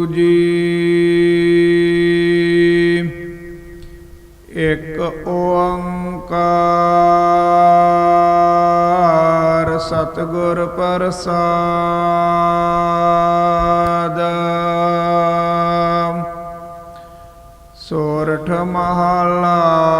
ਵਾਹਿਗੁਰੂ ਜੀ ਇੱਕ ਓੰਕਾਰ ਸਤਿਗੁਰ ਪ੍ਰਸਾਦ। ਸੋਰਠ ਮਹਲਾ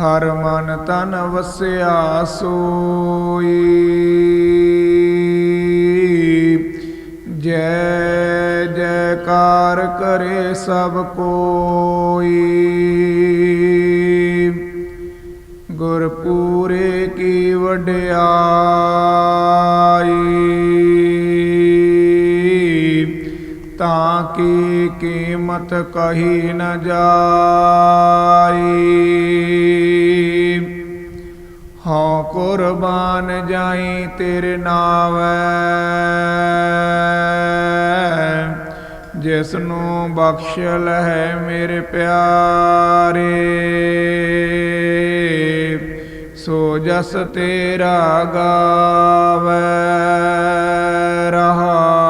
ਹਰ ਮਨ ਤਨ ਵਸਿਆ ਸੋਈ। ਜੈ ਜੈਕਾਰ ਕਰੇ ਸਭ ਕੋਈ। ਗੁਰਪੂਰੇ ਕੀ ਵਡਿਆਈ ਤਾਂ ਕੀ ਕੀਮਤ ਕਹੀ ਨ ਜਾਈ? ਹਉ ਕੁਰਬਾਨ ਜਾਈ ਤੇਰੇ ਨਾਵੈ ਜਿਸ ਨੂੰ ਬਖਸ਼ ਲਹਿ ਮੇਰੇ ਪਿਆਰੇ। ਸੋ ਜਸ ਤੇਰਾ ਗਾਵੈ ਰਹਾਉ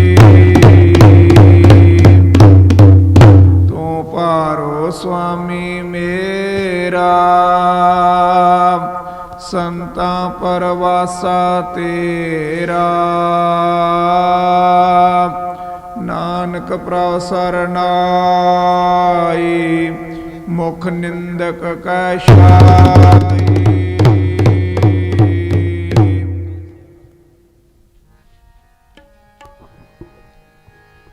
ਸੰਤਾਂ ਪਰਵਾਸਾ ਤੇਰਾ। ਨਾਨਕ ਪ੍ਰਭ ਸਰਨਾਈ ਮੁਖ ਨਿੰਦਕ ਕੈ ਛਾਈ।